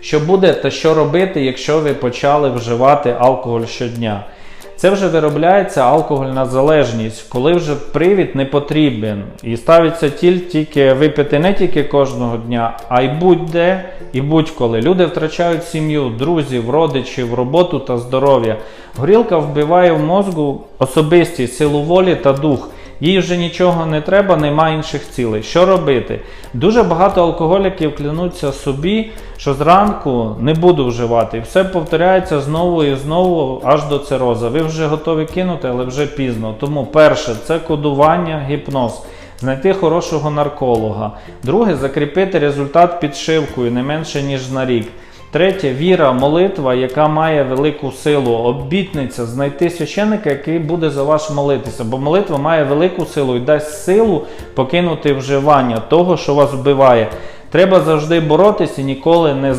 Що буде та що робити, якщо ви почали вживати алкоголь щодня? Це вже виробляється алкогольна залежність, коли вже привід не потрібен. І ставиться тіль тільки випити не тільки кожного дня, а й будь-де і будь-коли. Люди втрачають сім'ю, друзів, родичів, роботу та здоров'я. Горілка вбиває в мозку особистість, силу волі та дух. Їй вже нічого не треба, нема інших цілей. Що робити? Дуже багато алкоголіків клянуться собі, що зранку не буду вживати. І все повторяється знову і знову аж до цироза. Ви вже готові кинути, але вже пізно. Тому перше це кодування, гіпноз. Знайти хорошого нарколога. Друге закріпити результат підшивкою не менше ніж на рік. Третє віра, молитва, яка має велику силу. Обітниця знайти священника, який буде за вас молитися. Бо молитва має велику силу і дасть силу покинути вживання того, що вас вбиває. Треба завжди боротися і ніколи не здаватися.